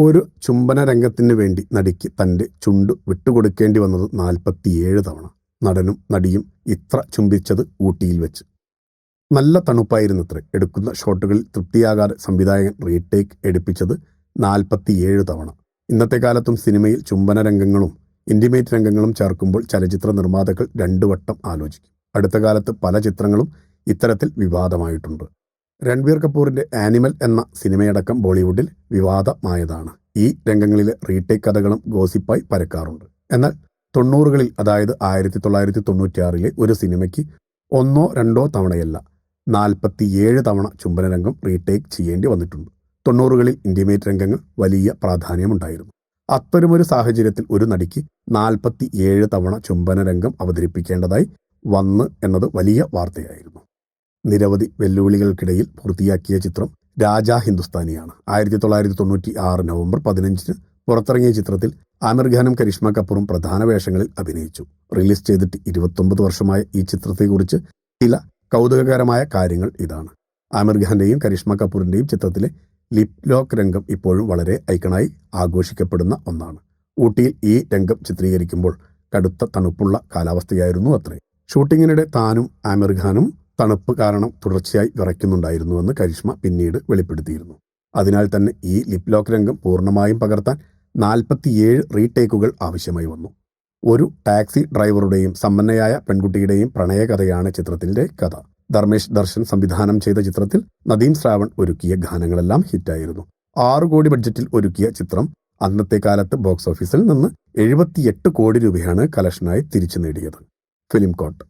ഒരു ചുംബന രംഗത്തിന് വേണ്ടി നടിക്ക് തന്റെ ചുണ്ടു വിട്ടുകൊടുക്കേണ്ടി വന്നത് നാൽപ്പത്തിയേഴ് തവണ. നടനും നടിയും ഇത്ര ചുംബിച്ചത് ഊട്ടിയിൽ വെച്ച്. നല്ല തണുപ്പായിരുന്നത്രേ. എടുക്കുന്ന ഷോട്ടുകളിൽ തൃപ്തിയാകാതെ സംവിധായകൻ റീടേക്ക് എടുപ്പിച്ചത് നാൽപ്പത്തിയേഴ് തവണ. ഇന്നത്തെ കാലത്തും സിനിമയിൽ ചുംബന രംഗങ്ങളും ഇന്റിമേറ്റ് രംഗങ്ങളും ചേർക്കുമ്പോൾ ചലച്ചിത്ര നിർമ്മാതാക്കൾ രണ്ടു വട്ടം ആലോചിക്കും. അടുത്ത കാലത്ത് പല ചിത്രങ്ങളും ഇത്തരത്തിൽ വിവാദമായിട്ടുണ്ട്. രൺബീർ കപൂറിന്റെ ആനിമൽ എന്ന സിനിമയടക്കം ബോളിവുഡിൽ വിവാദമായതാണ്. ഈ രംഗങ്ങളിലെ റീടേക്ക് കഥകളും ഗോസിപ്പായി പരക്കാറുണ്ട്. എന്നാൽ തൊണ്ണൂറുകളിൽ അതായത് ആയിരത്തി തൊള്ളായിരത്തി തൊണ്ണൂറ്റിയാറിലെ ഒരു സിനിമയ്ക്ക് ഒന്നോ രണ്ടോ തവണയല്ല നാൽപ്പത്തിയേഴ് തവണ ചുംബനരംഗം റീടേക്ക് ചെയ്യേണ്ടി വന്നിട്ടുണ്ട്. തൊണ്ണൂറുകളിൽ ഇന്റിമേറ്റ് രംഗങ്ങൾ വലിയ പ്രാധാന്യമുണ്ടായിരുന്നു. അത്തരമൊരു സാഹചര്യത്തിൽ ഒരു നടിക്ക് നാൽപ്പത്തിയേഴ് തവണ ചുംബനരംഗം അവതരിപ്പിക്കേണ്ടതായി വന്ന് എന്നത് വലിയ വാർത്തയായിരുന്നു. നിരവധി വെല്ലുവിളികൾക്കിടയിൽ പൂർത്തിയാക്കിയ ചിത്രം രാജാ ഹിന്ദുസ്ഥാനിയാണ്. ആയിരത്തി തൊള്ളായിരത്തി തൊണ്ണൂറ്റി ആറ് നവംബർ പതിനഞ്ചിന് പുറത്തിറങ്ങിയ ചിത്രത്തിൽ ആമിർ ഖാനും കരിഷ്മ കപൂറും പ്രധാന വേഷങ്ങളിൽ അഭിനയിച്ചു. റിലീസ് ചെയ്തിട്ട് ഇരുപത്തൊമ്പത് വർഷമായ ഈ ചിത്രത്തെക്കുറിച്ച് ചില കൗതുകകരമായ കാര്യങ്ങൾ ഇതാണ്. ആമിർ ഖാന്റെയും കരിഷ്മ കപൂറിന്റെയും ചിത്രത്തിലെ ലിപ് ലോക്ക് രംഗം ഇപ്പോഴും വളരെ ഐക്കണായി ആഘോഷിക്കപ്പെടുന്ന ഒന്നാണ്. ഊട്ടിയിൽ ഈ രംഗം ചിത്രീകരിക്കുമ്പോൾ കടുത്ത തണുപ്പുള്ള കാലാവസ്ഥയായിരുന്നു അത്രേ. ഷൂട്ടിങ്ങിനിടെ താനും ആമിർ ഖാനും തണുപ്പ് കാരണം തുടർച്ചയായി വിറയ്ക്കുന്നുണ്ടായിരുന്നുവെന്ന് കരിഷ്മ പിന്നീട് വെളിപ്പെടുത്തിയിരുന്നു. അതിനാൽ തന്നെ ഈ ലിപ് ലോക്ക് രംഗം പൂർണമായും പകർത്താൻ നാൽപ്പത്തിയേഴ് റീടേക്കുകൾ ആവശ്യമായി വന്നു. ഒരു ടാക്സി ഡ്രൈവറുടെയും സമ്പന്നയായ പെൺകുട്ടിയുടെയും പ്രണയകഥയാണ് ചിത്രത്തിന്റെ കഥ. ധർമ്മേഷ് ദർശൻ സംവിധാനം ചെയ്ത ചിത്രത്തിൽ നദീം ശ്രാവൺ ഒരുക്കിയ ഗാനങ്ങളെല്ലാം ഹിറ്റായിരുന്നു. ആറു കോടി ബഡ്ജറ്റിൽ ഒരുക്കിയ ചിത്രം അന്നത്തെ കാലത്ത് ബോക്സ് ഓഫീസിൽ നിന്ന് എഴുപത്തിയെട്ട് കോടി രൂപയാണ് കലക്ഷനായി തിരിച്ചു നേടിയത്. Film coat.